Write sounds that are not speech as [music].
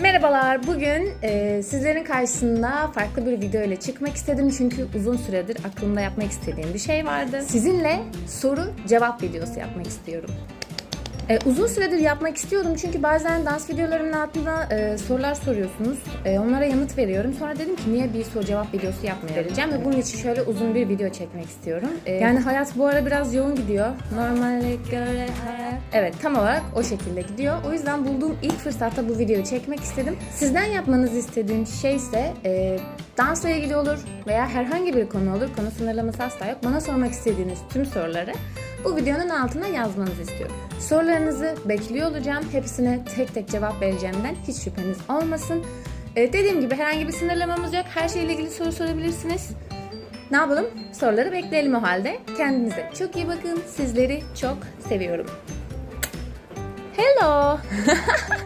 Merhabalar. Bugün e, sizlerin karşısında farklı bir video ile çıkmak istedim çünkü uzun süredir aklımda yapmak istediğim bir şey vardı. Sizinle soru cevap videosu yapmak istiyorum. E, uzun süredir yapmak istiyordum çünkü bazen dans videolarımın altına e, sorular soruyorsunuz. E, onlara yanıt veriyorum. Sonra dedim ki niye bir soru cevap videosu yapmayacağım ve bunun için şöyle uzun bir video çekmek istiyorum. E, yani hayat bu ara biraz yoğun gidiyor. Normale göre hayat. Evet tam olarak o şekilde gidiyor. O yüzden bulduğum ilk fırsatta bu videoyu çekmek istedim. Sizden yapmanızı istediğim şey ise e, dansla ilgili olur veya herhangi bir konu olur. Konu sınırlaması asla yok. Bana sormak istediğiniz tüm soruları bu videonun altına yazmanızı istiyorum. Sorularınızı bekliyor olacağım. Hepsine tek tek cevap vereceğimden hiç şüpheniz olmasın. Ee, dediğim gibi herhangi bir sınırlamamız yok. Her şeyle ilgili soru sorabilirsiniz. Ne yapalım? Soruları bekleyelim o halde. Kendinize çok iyi bakın. Sizleri çok seviyorum. Hello. [laughs]